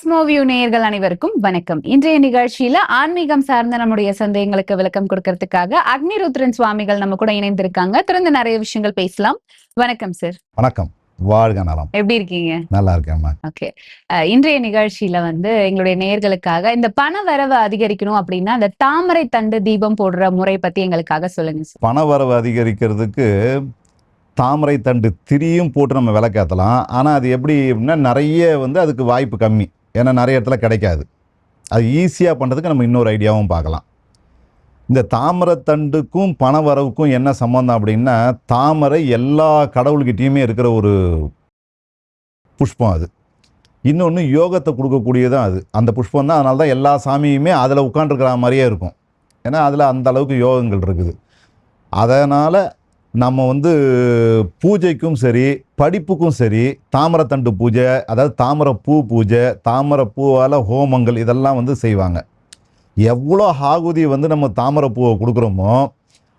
Cosmoview நேயர்கள் அனைவருக்கும் வணக்கம். இன்றைய நிகழ்ச்சியில ஆன்மீகம் சார்ந்த நம்முடைய சந்தேகங்களுக்கு விளக்கம் கொடுக்கறதுக்காக அக்னிருத்ரன் சுவாமிகள் நம்ம கூட இணைந்திருக்காங்க. தொடர்ந்து நிறைய விஷயங்கள் பேசலாம். வணக்கம் சார் வணக்கம். வாழ்க நலம். எப்படி இருக்கீங்க? நல்லா இருக்கேம்மா ஓகே இன்றைய நிகழ்ச்சியில வந்து எங்களுடைய நேயர்களுக்காக இந்த பண வரவு அதிகரிக்கணும் அப்படின்னா அந்த தாமரை தண்டு தீபம் போடுற முறை பத்தி எங்களுக்காக சொல்லுங்க சார் பண வரவு அதிகரிக்கிறதுக்கு தாமரை தண்டு திரியும் போட்டு நம்ம விளக்கேற்றலாம் ஆனால் அது எப்படி அப்படின்னா நிறைய வந்து அதுக்கு வாய்ப்பு கம்மி. ஏன்னா நிறைய இடத்துல கிடைக்காது. அது ஈஸியாக பண்ணுறதுக்கு நம்ம இன்னொரு ஐடியாவும் பார்க்கலாம். இந்த தாமரை தண்டுக்கும் பண வரவுக்கும் என்ன சம்மந்தம் அப்படின்னா தாமரை எல்லா கடவுள்கிட்டேயுமே இருக்கிற ஒரு புஷ்பம் அது. இன்னொன்று யோகத்தை கொடுக்கக்கூடியதும் அது. அந்த புஷ்பம் தான் அதனால தான் எல்லா சாமியுமே அதில் உட்காந்துருக்கிற மாதிரியே இருக்கும். ஏன்னா அதில் அந்த அளவுக்கு யோகங்கள் இருக்குது. அதனால் நம்ம வந்து பூஜைக்கும் சரி படிப்புக்கும் சரி தாமரத்தண்டு பூஜை அதாவது தாமரை பூ பூஜை தாமரை பூவால் ஹோமங்கள் இதெல்லாம் வந்து செய்வாங்க. எவ்வளோ ஆகுதி வந்து நம்ம தாமரை பூவை கொடுக்குறோமோ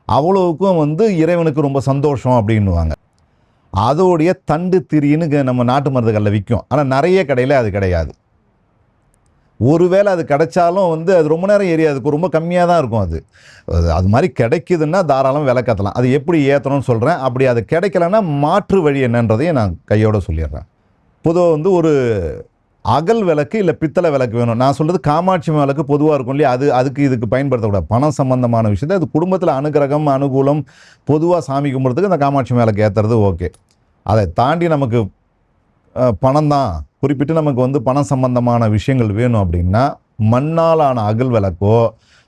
அவ்வளோவுக்கும் வந்து இறைவனுக்கு ரொம்ப சந்தோஷம் அப்படின்னுவாங்க. அதோடைய தண்டு திரின்னு க- நம்ம நாட்டு மருந்துகளில் விற்கும் ஆனால் நிறைய கடையில் அது கிடையாது. ஒருவேளை அது கிடைச்சாலும் வந்து அது ரொம்ப நேரம் ஏறி அதுக்கு ரொம்ப கம்மியாக தான் இருக்கும் அது. அது மாதிரி கிடைக்குதுன்னா தாராளம் விளக்கத்தலாம் அது எப்படி ஏற்றணும்னு சொல்கிறேன் அப்படி அது கிடைக்கலன்னா மாற்று வழி என்னன்றதையும் நான் கையோடு சொல்லிடுறேன். பொதுவாக வந்து ஒரு அகல் விளக்கு இல்லை பித்தளை விளக்கு வேணும். நான் சொல்கிறது காமாட்சி விளக்கு பொதுவாக இருக்கும் இல்லையா? அது அதுக்கு இதுக்கு பயன்படுத்தக்கூடாது. பணம் சம்பந்தமான விஷயத்தை அது குடும்பத்தில் அனுகிரகம் அனுகூலம் பொதுவாக சாமி கும்பிட்றதுக்கு அந்த காமாட்சி விளக்கு ஏற்றுறது ஓகே. அதை தாண்டி நமக்கு பணம் தான் குறிப்பிட்டு நமக்கு வந்து பணம் சம்பந்தமான விஷயங்கள் வேணும் அப்படின்னா மண்ணாலான அகல் விளக்கோ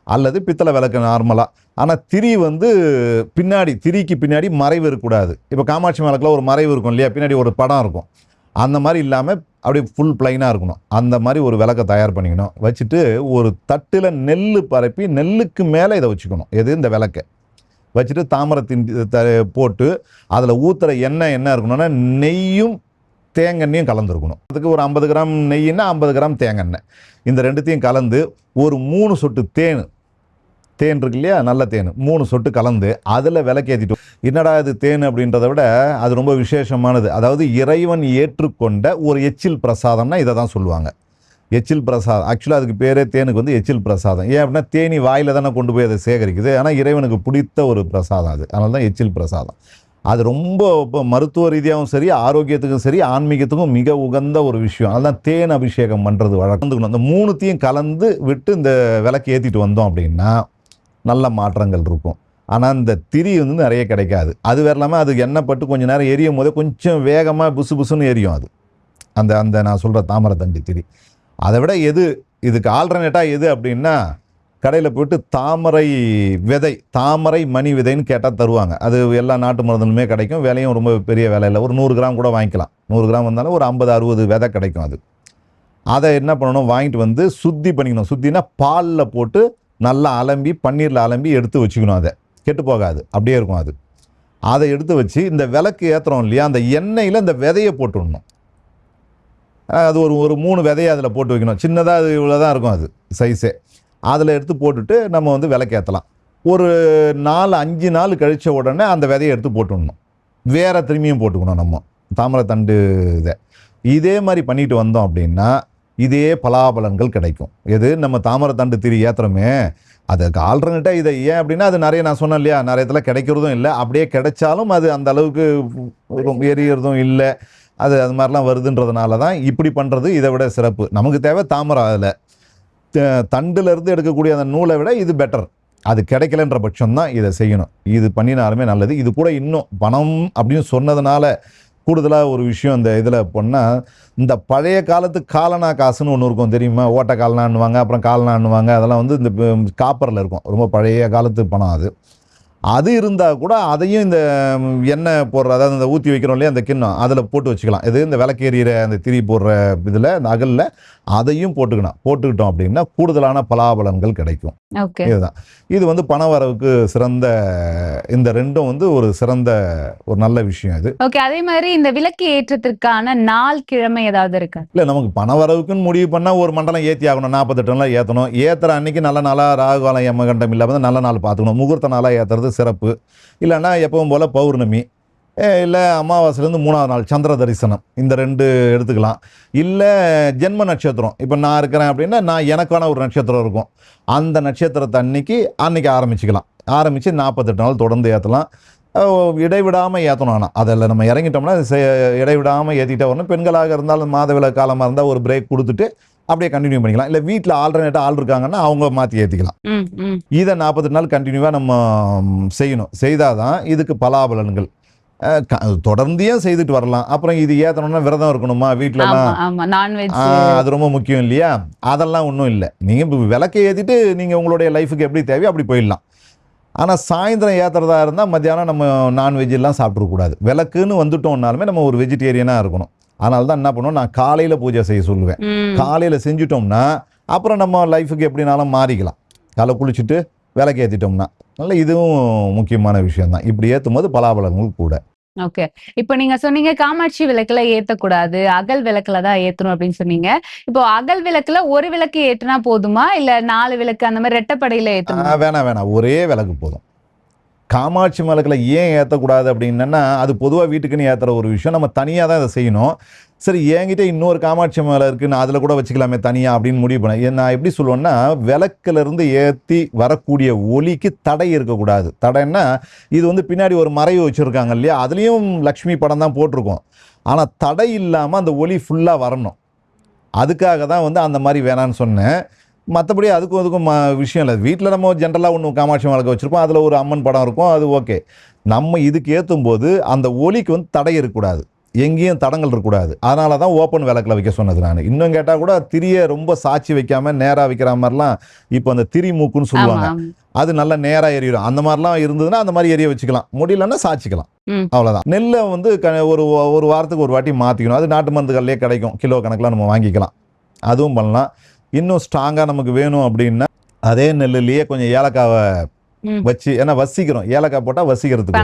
அல்லது பித்தளை விளக்கு நார்மலாக ஆனால் திரி வந்து பின்னாடி திரிக்கு பின்னாடி மறைவு இருக்கக்கூடாது. இப்போ காமாட்சி விளக்கில் ஒரு மறைவு இருக்கும் இல்லையா? பின்னாடி ஒரு படம் இருக்கும். அந்த மாதிரி இல்லாமல் அப்படியே ஃபுல் பிளைனாக இருக்கணும். அந்த மாதிரி ஒரு விளக்கை தயார் பண்ணிக்கணும். வச்சுட்டு ஒரு தட்டில் நெல் பரப்பி நெல்லுக்கு மேலே இதை வச்சுக்கணும். எது? இந்த விளக்கை. வச்சுட்டு தாமரத்தின் த போட்டு அதில் ஊற்றுற எண்ணெய் என்ன இருக்கணும்னா நெய்யும் தேங்கெண்ணையும் கலந்துருக்கணும். அதுக்கு ஒரு ஐம்பது கிராம் நெய்னா ஐம்பது கிராம் தேங்கெண்ணெய் இந்த ரெண்டுத்தையும் கலந்து ஒரு மூணு சொட்டு தேன் தேன் இருக்கு இல்லையா? நல்ல தேன். மூணு சொட்டு கலந்து அதில் விளக்கேற்றிட்டு என்னடா இது தேன் அப்படின்றத விட அது ரொம்ப விசேஷமானது. அதாவது இறைவன் ஏற்றுக்கொண்ட ஒரு எச்சில் பிரசாதம்னா இதை தான் சொல்லுவாங்க. எச்சில் பிரசாதம். ஆக்சுவலாக அதுக்கு பேரே தேனுக்கு வந்து எச்சில் பிரசாதம். ஏன் அப்படின்னா தேனி வாயில் தானே கொண்டு போய் அதை சேகரிக்குது. ஆனால் இறைவனுக்கு பிடித்த ஒரு பிரசாதம் அது. அதனால தான் எச்சில் பிரசாதம். அது ரொம்ப இப்போ மருத்துவ ரீதியாகவும் சரி ஆரோக்கியத்துக்கும் சரி ஆன்மீகத்துக்கும் மிக உகந்த ஒரு விஷயம். அதுதான் தேன் அபிஷேகம் பண்ணுறது வளர்ந்துக்கணும் அந்த மூணுத்தையும் கலந்து விட்டு இந்த விளக்கு ஏற்றிட்டு வந்தோம் அப்படின்னா நல்ல மாற்றங்கள் இருக்கும். ஆனால் அந்த திரி வந்து நிறைய கிடைக்காது. அது வேற இல்லாமல் அது எண்ணெய் பட்டு கொஞ்சம் நேரம் எரியும் போதே கொஞ்சம் வேகமாக புசு புசுன்னு எரியும் அது. அந்த அந்த நான் சொல்கிற தாமரத்தண்டி திரி. அதை விட எது இதுக்கு ஆல்டர்னேட்டாக எது அப்படின்னா கடையில் போயிட்டு தாமரை விதை தாமரை மணி விதைன்னு கேட்டால் தருவாங்க. அது எல்லா நாட்டு மருந்துலுமே கிடைக்கும். விலையும் ரொம்ப பெரிய விலையில் ஒரு நூறு கிராம் கூட வாங்கிக்கலாம். நூறு கிராம் வந்தாலும் ஒரு ஐம்பது அறுபது விதை கிடைக்கும் அது. அதை என்ன பண்ணணும்? வாங்கிட்டு வந்து சுத்தி பண்ணிக்கணும். சுத்தினா பாலில் போட்டு நல்லா அலம்பி பன்னீரில் அலம்பி எடுத்து வச்சுக்கணும் அதை. கெட்டு போகாது. அப்படியே இருக்கும் அது. அதை எடுத்து வச்சு இந்த விளக்கு ஏற்றுறோம் இல்லையா? அந்த எண்ணெயில் இந்த விதையை போட்டுடணும். விடணும் அது ஒரு ஒரு மூணு விதையை அதில் போட்டு வைக்கணும். சின்னதாக அது இவ்வளோ தான் இருக்கும் அது சைஸே அதில் எடுத்து போட்டுட்டு நம்ம வந்து விளக்கேற்றலாம் ஒரு நாலு அஞ்சு நாள் கழித்த உடனே அந்த விதையை எடுத்து போட்டுடணும். வேறு திரும்பியும் போட்டுக்கணும் நம்ம. தாமரைத்தண்டு இதை. இதே மாதிரி பண்ணிட்டு வந்தோம் அப்படின்னா இதே பலாபலன்கள் கிடைக்கும். எது? நம்ம தாமரைத்தண்டு திரி ஏற்றுறோமே அதுக்கு ஆல்டர்னேட்டாக இதை ஏன் அப்படின்னா அது நிறைய நான் சொன்னேன் இல்லையா? நிறைய இடத்துல கிடைக்கிறதும் இல்லை. அப்படியே கிடைச்சாலும் அது அந்த அளவுக்கு எரியறதும் இல்லை. அது அது மாதிரிலாம் வருதுன்றதுனால தான் இப்படி பண்ணுறது இதை விட சிறப்பு. நமக்கு தேவை தாமரை அதில். தண்டுலேருந்து எடுக்கக்கூடிய அந்த நூலை விட இது பெட்டர் அது கிடைக்கலன்ற பட்சம் தான் இதை செய்யணும். இது பண்ணினாலுமே நல்லது. இது கூட இன்னும் பணம் அப்படின்னு சொன்னதுனால கூடுதலாக ஒரு விஷயம் இந்த இதில் பண்ணால் இந்த பழைய காலத்து காலனா காசுன்னு ஒன்று இருக்கும் தெரியுமா? ஓட்ட காலனான்னுவாங்க அப்புறம் காலனான்னுவாங்க அதெல்லாம் வந்து இந்த காப்பரில் இருக்கும். ரொம்ப பழைய காலத்து பணம் அது. அது இருந்தால் கூட அதையும் இந்த எண்ணெய் போடுற அதாவது இந்த ஊற்றி வைக்கிறோம் இல்லையா அந்த கிண்ணம் அதில் போட்டு வச்சுக்கலாம். இது இந்த விளக்கு எறிகிற அந்த திரி போடுற இதில் இந்த அகலில் அதையும் போட்டுக்கணும். போட்டுக்கிட்டோம் அப்படின்னா கூடுதலான பலாபலன்கள் கிடைக்கும். ஓகே. இதுதான். இது வந்து பண வரவுக்கு சிறந்த இந்த ரெண்டும் வந்து ஒரு சிறந்த ஒரு நல்ல விஷயம் இது. ஓகே அதே மாதிரி இந்த விளக்கு ஏற்றத்திற்கான நாள் கிழமை ஏதாவது இருக்கா? இல்லை நமக்கு பண வரவுக்குன்னு முடிவு பண்ணால் ஒரு மண்டலம் ஏற்றி ஆகணும். நாற்பத்தெட்டு ஏற்றணும் ஏற்றுற அன்னைக்கு நல்ல நாளாக ராகுகாலம் யமகண்டம் இல்லாமல் நல்ல நாள் பார்த்துக்கணும் முகூர்த்த நாளாக ஏற்றுறது சிறப்பு. இல்லைன்னா எப்பவும் போல் பௌர்ணமி. இல்லை அமாவாசையிலேருந்து மூணாவது நாள் சந்திர தரிசனம். இந்த ரெண்டு எடுத்துக்கலாம். இல்லை ஜென்ம நட்சத்திரம். இப்போ நான் இருக்கிறேன் அப்படின்னா நான் எனக்கான ஒரு நட்சத்திரம் இருக்கும். அந்த நட்சத்திரத்தை அன்னைக்கு அன்னைக்கு ஆரம்பிச்சுக்கலாம். ஆரம்பித்து நாற்பத்தெட்டு நாள் தொடர்ந்து ஏற்றலாம் இடைவிடாமல் ஏற்றணும் ஆனால் அதில் நம்ம இறங்கிட்டோம்னா செ- இடைவிடாமல் ஏற்றிட்டே வரணும் பெண்களாக இருந்தாலும் மாதவில காலமாக இருந்தால் ஒரு பிரேக் கொடுத்துட்டு அப்படியே கண்டினியூ பண்ணிக்கலாம். இல்லை வீட்டில் ஆல்டர்னேட்டாக ஆள் இருக்காங்கன்னா அவங்க மாற்றி ஏற்றிக்கலாம். இதை நாற்பத்தெட்டு நாள் கண்டினியூவாக நம்ம செய்யணும். செய்தால் தான் இதுக்கு பலாபலன்கள். தொடர்ந்தியும் செய்துட்டு வரலாம்? அப்புறம் இது ஏற்றணும்னா விரதம் இருக்கணுமா வீட்டிலலாம் அது ரொம்ப முக்கியம் இல்லையா? அதெல்லாம் ஒன்றும் இல்லை. நீங்கள் விளக்கை ஏற்றிட்டு நீங்கள் உங்களுடைய லைஃபுக்கு எப்படி தேவையோ அப்படி போயிடலாம். ஆனால் சாயந்தரம் ஏற்றுறதா இருந்தால் மத்தியானம் நம்ம நான்வெஜ் எல்லாம் சாப்பிட்றக்கூடாது விளக்குன்னு வந்துட்டோம்னாலுமே நம்ம ஒரு வெஜிடேரியனாக இருக்கணும். அதனால தான் என்ன பண்ணுவோம்? நான் காலையில் பூஜை செய்ய சொல்லுவேன். காலையில் செஞ்சுட்டோம்னா அப்புறம் நம்ம லைஃபுக்கு எப்படினாலும் மாறிக்கலாம். காலை குளிச்சுட்டு விளக்கு ஏற்றிட்டோம்னா அதனால் இதுவும் முக்கியமான விஷயம் தான் இப்படி ஏற்றும் போது பலாபலங்கள் கூட. ஓகே இப்போ நீங்க சொன்னீங்க காமாட்சி விளக்குல ஏத்தக்கூடாது அகல் விளக்குல தான் ஏத்தணும் அப்படின்னு சொன்னீங்க. இப்போ அகல் விளக்குல ஒரு விளக்கு ஏத்துனா போதுமா? இல்ல நாலு விளக்கு அந்த மாதிரி ரெட்டப்படையில ஏத்தணும்? வேணாம் வேணாம். ஒரே விளக்கு போதும். காமாட்சி விளக்குல ஏன் ஏற்றக்கூடாது அப்படின்னா அது பொதுவாக வீட்டுக்குன்னு ஏற்றுற ஒரு விஷயம். நம்ம தனியாக தான் இதை செய்யணும். சரி என்கிட்ட இன்னொரு காமாட்சி மலை இருக்குது நான் அதில் கூட வச்சுக்கலாமே தனியாக அப்படின்னு முடிவு பண்ணேன் நான் எப்படி சொல்லுவேன்னா விளக்குலேருந்து ஏற்றி வரக்கூடிய ஒலிக்கு தடை இருக்கக்கூடாது. தடைன்னா இது வந்து பின்னாடி ஒரு மறைவு வச்சுருக்காங்க இல்லையா? அதுலேயும் லக்ஷ்மி படம் தான் போட்டிருக்கோம். ஆனால் தடை இல்லாமல் அந்த ஒலி ஃபுல்லாக வரணும். அதுக்காக தான் வந்து அந்த மாதிரி வேணான்னு சொன்னேன். மற்றபடி அதுக்கும் அதுக்கும் விஷயம் இல்லை. வீட்டில் நம்ம ஜென்ரலாக ஒன்று காமாட்சி விளக்கு வச்சுருப்போம். அதில் ஒரு அம்மன் படம் இருக்கும். அது ஓகே நம்ம இதுக்கு ஏற்றும் போது அந்த ஒலிக்கு வந்து தடை இருக்கக்கூடாது. எங்கேயும் தடங்கள் இருக்கக்கூடாது. அதனால தான் ஓப்பன் விளக்கில் வைக்க சொன்னது நான். இன்னும் கேட்டால் கூட திரியை ரொம்ப சாட்சி வைக்காம நேராக வைக்கிற மாதிரிலாம் இப்போ அந்த திரி மூக்குன்னு சொல்லுவாங்க. அது நல்லா நேராக எரியும் அந்த மாதிரிலாம் இருந்ததுன்னா அந்த மாதிரி எரிய வச்சுக்கலாம். முடியலன்னா சாய்ச்சிக்கலாம். ம். அவ்வளோதான் நெல்லை வந்து க ஒரு ஒரு வாரத்துக்கு ஒரு வாட்டி மாற்றிக்கணும் அது நாட்டு மருந்துகள்லேயே கிடைக்கும். கிலோ கணக்கில் நம்ம வாங்கிக்கலாம். அதுவும் பண்ணலாம். இன்னும் ஸ்ட்ராங்காக நமக்கு வேணும் அப்படின்னா அதே நெல்லுலேயே கொஞ்சம் ஏலக்காவை. வச்சு ஏன்னா வசிக்கிறோம். ஏலக்காய் போட்டால் வசிக்கிறதுக்கு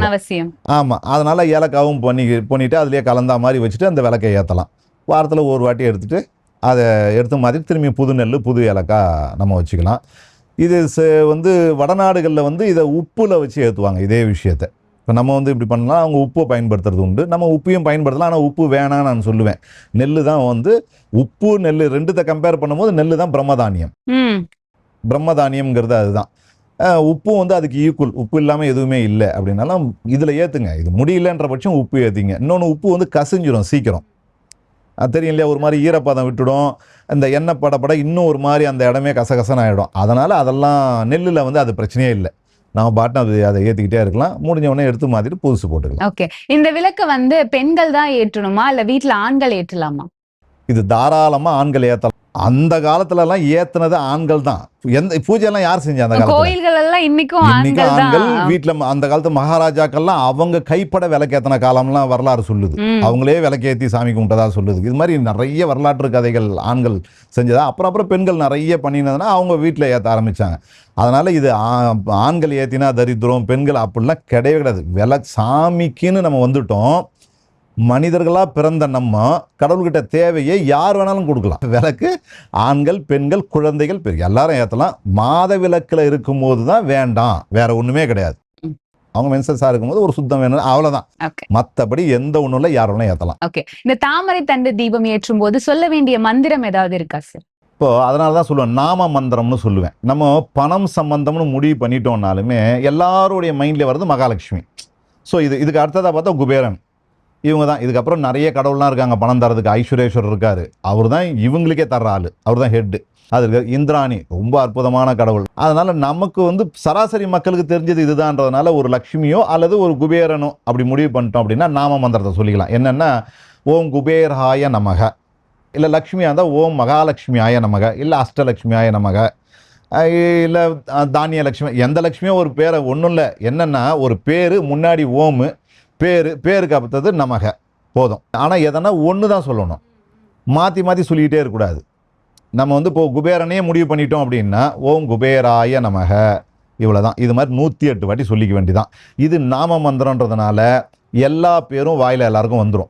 ஆமாம் அதனால் ஏலக்காவும் பண்ணி பண்ணிவிட்டு அதுலேயே கலந்தா மாதிரி வச்சுட்டு அந்த விளக்கை ஏற்றலாம் வாரத்தில் ஒரு வாட்டி எடுத்துட்டு அதை எடுத்து மாதிரி திரும்பி புது நெல் புது ஏலக்காய் நம்ம வச்சுக்கலாம். இது வந்து வடநாடுகளில் வந்து இதை உப்பில் வச்சு ஏற்றுவாங்க இதே விஷயத்தை. இப்போ நம்ம வந்து இப்படி பண்ணலாம் அவங்க உப்பை பயன்படுத்துறது உண்டு. நம்ம உப்பையும் பயன்படுத்தலாம் ஆனால் உப்பு வேணாம்னு நான் சொல்லுவேன். நெல் தான் வந்து உப்பு நெல் ரெண்டுத்தை கம்பேர் பண்ணும்போது நெல் தான் பிரம்மதானியம். பிரம்மதானியம்ங்கிறது அதுதான். அஹ் உப்பும் வந்து அதுக்கு ஈக்குவல் உப்பு இல்லாமல் எதுவுமே இல்லை அப்படின்னாலும் இதில் ஏற்றுங்க இது முடியலன்ற பட்சம் உப்பு ஏற்றிங்க இன்னொன்று உப்பு வந்து கசிஞ்சிடும் சீக்கிரம். அது தெரியும் இல்லையா? ஒரு மாதிரி ஈரப்பதம் விட்டுடும். இந்த எண்ணெய் படப்பட இன்னும் ஒரு மாதிரி அந்த இடமே கசகசன்னு ஆகிடும் அதனால் அதெல்லாம் நெல்லில் வந்து அது பிரச்சனையே இல்லை. நம்ம பாட்டும் அது அதை ஏற்றிக்கிட்டே இருக்கலாம். முடிஞ்ச உடனே எடுத்து மாற்றிட்டு புதுசு போட்டுக்கலாம். ஓகே. இந்த விளக்கு வந்து பெண்கள் தான் ஏற்றணுமா? இல்ல வீட்ல ஆண்கள் ஏற்றலாமா? இது தாராளமாக ஆண்கள் ஏற்றலாம் அந்த காலத்துலலாம் ஏற்றுனது ஆண்கள் தான் எந்த பூஜையெல்லாம் யார் செஞ்சா அந்த காலத்தில்? கோயில்கள் எல்லாம் இன்னைக்கும் இன்னைக்கு ஆண்கள் வீட்டுல அந்த காலத்து மகாராஜாக்கள்லாம் அவங்க கைப்பட விளக்கேத்தின காலம்லாம் வரலாறு சொல்லுது. அவங்களே விளக்கேத்தி சாமி கும்பிட்டதா சொல்லுது. இது மாதிரி நிறைய வரலாற்று கதைகள் ஆண்கள் செஞ்சதா அப்புறம் அப்புறம் பெண்கள் நிறைய பண்ணினதுன்னா அவங்க வீட்டில் ஏற்ற ஆரம்பிச்சாங்க. அதனால இது ஆண்கள் ஏத்தினா தரித்திரம் பெண்கள் அப்படிலாம் கிடையவே கிடையாது. விள சாமிக்குன்னு நம்ம வந்துட்டோம். மனிதர்களாக பிறந்த நம்ம கடவுள்கிட்ட தேவையை யார் வேணாலும் கொடுக்கலாம். விளக்கு ஆண்கள் பெண்கள் குழந்தைகள் பெரிய எல்லாரும் ஏற்றலாம் மாத விளக்கில் இருக்கும்போது தான் வேண்டாம். வேற ஒன்றுமே கிடையாது. அவங்க மென்சஸாக இருக்கும்போது ஒரு சுத்தம் வேணும். அவ்வளோதான் ஓகே. மற்றபடி எந்த ஒன்றும் இல்லை. யார் வேணாலும் ஏற்றலாம் ஓகே. இந்த தாமரை தண்டு தீபம் ஏற்றும் போது சொல்ல வேண்டிய மந்திரம் ஏதாவது இருக்கா சார் இப்போ அதனால தான் சொல்லுவேன். நாம மந்திரம்னு சொல்லுவேன். நம்ம பணம் சம்பந்தம்னு முடிவு பண்ணிட்டோம்னாலுமே எல்லாருடைய மைண்ட்லேயே வர்றது மகாலட்சுமி. ஸோ இது இதுக்கு அடுத்ததாக பார்த்தா குபேரன். இவங்க தான். இதுக்கப்புறம் நிறைய கடவுள்லாம் இருக்காங்க. பணம் தரதுக்கு ஐஸ்வரேஸ்வரர் இருக்காரு. அவர் தான் இவங்களுக்கே தர்ற ஆள். அவர் தான் ஹெட்டு அது இருக்கு இந்திராணி ரொம்ப அற்புதமான கடவுள். அதனால் நமக்கு வந்து சராசரி மக்களுக்கு தெரிஞ்சது இதுதான்றதுனால ஒரு லக்ஷ்மியோ அல்லது ஒரு குபேரனோ அப்படி முடிவு பண்ணிட்டோம் அப்படின்னா நாம மந்திரத்தை சொல்லிக்கலாம். என்னென்னா ஓம் குபேராய நமக. இல்லை லக்ஷ்மியாக இருந்தால் ஓம் மகாலட்சுமியாய நமக. இல்லை அஷ்டலக்ஷ்மி ஆய நமக இல்லை தானிய லக்ஷ்மி எந்த லக்ஷ்மியோ ஒரு பேரை ஒன்றும் இல்லை. என்னென்னா ஒரு பேர் முன்னாடி ஓமு பேர் பேருக்கு அப்பத்தது நமக. போதும். ஆனால் எதனா ஒன்று தான் சொல்லணும். மாற்றி மாற்றி சொல்லிக்கிட்டே இருக்கக்கூடாது. நம்ம வந்து இப்போ குபேரனையே முடிவு பண்ணிட்டோம் அப்படின்னா ஓம் குபேராய நமக. இவ்வளோ தான் இது மாதிரி நூற்றி எட்டு வாட்டி சொல்லிக்க வேண்டிதான். இது நாம மந்திரன்றதுனால எல்லா பேரும் வாயில் எல்லாருக்கும் வந்துடும்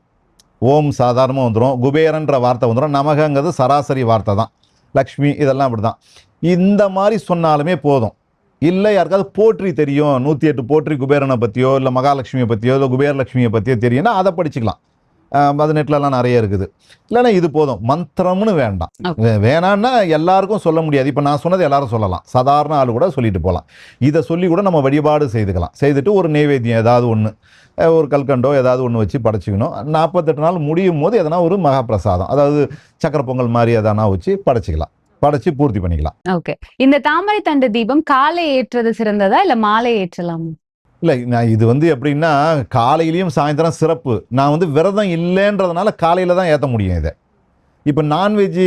ஓம் சாதாரணமாக வந்துடும் குபேரன்ற வார்த்தை வந்துடும் நமகங்கிறது சராசரி வார்த்தை தான் லக்ஷ்மி இதெல்லாம் அப்படி தான் இந்த மாதிரி சொன்னாலுமே போதும். இல்லை யாருக்காவது போற்றி தெரியும். நூற்றி எட்டு போற்றி குபேரனை பற்றியோ இல்லை மகாலட்சுமியை பற்றியோ இல்லை குபேரலட்சுமியை பற்றியோ தெரியும்னா அதை படிச்சுக்கலாம். நெட்லலாம் நிறைய இருக்குது. இல்லைன்னா இது போதும். மந்திரம்னு வேண்டாம். வேணான்னா எல்லாருக்கும் சொல்ல முடியாது. இப்போ நான் சொன்னது எல்லாரும் சொல்லலாம். சாதாரண ஆள் கூட சொல்லிட்டு போகலாம் இதை சொல்லி கூட நம்ம வழிபாடு செய்துக்கலாம். செய்துட்டு ஒரு நைவேத்தியம் ஏதாவது ஒன்று ஒரு கல்கண்டோ ஏதாவது ஒன்று வச்சு படைச்சிக்கணும். நாற்பத்தெட்டு நாள் முடியும் போது எதனா ஒரு மகாபிரசாதம் அதாவது சக்கரை பொங்கல் மாதிரி எதனா வச்சு படைச்சிக்கலாம். படைச்சு பூர்த்தி பண்ணிக்கலாம். ஓகே இந்த தாமரை தண்டு தீபம் காலை ஏற்றது சிறந்ததா இல்ல மாலை ஏற்றலாமா? இல்லை நான் இது வந்து எப்படின்னா காலையிலையும் சாயந்தரம் சிறப்பு. நான் வந்து விரதம் இல்லைன்றதுனால காலையில் தான் ஏற்ற முடியும் இதை. இப்போ நான்வெஜ்ஜு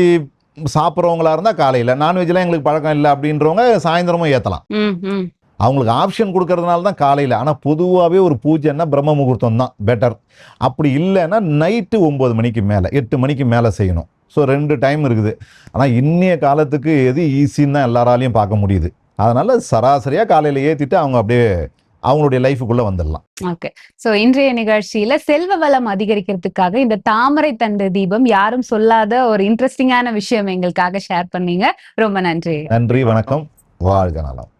சாப்பிட்றவங்களா இருந்தால் காலையில். நான்வெஜ்லாம் எங்களுக்கு பழக்கம் இல்லை அப்படின்றவங்க சாயந்தரமும் ஏற்றலாம் ம் ம். அவங்களுக்கு ஆப்ஷன் கொடுக்கறதுனால தான் காலையில். ஆனால் பொதுவாகவே ஒரு பூஜைன்னா பிரம்ம முகூர்த்தம் தான். பெட்டர் அப்படி இல்லைன்னா நைட்டு ஒம்பது மணிக்கு மேலே எட்டு மணிக்கு மேலே செய்யணும். ஸோ ரெண்டு டைம் இருக்குது. ஆனால் இன்னைய காலத்துக்கு எது ஈஸின்னு தான் எல்லாராலையும் பார்க்க முடியுது. அதனால் சராசரியாக காலையில் ஏற்றிட்டு அவங்க அப்படியே அவங்களுடைய லைஃபுக்குள்ளே வந்துடலாம். ஓகே சோ இன்றைய நிகழ்ச்சியில செல்வ வளம் அதிகரிக்கிறதுக்காக இந்த தாமரை தண்டு தீபம் யாரும் சொல்லாத ஒரு இன்ட்ரெஸ்டிங்கான விஷயம் எங்களுக்காக ஷேர் பண்ணீங்க. ரொம்ப நன்றி. நன்றி வணக்கம். வாழ்க நலம்.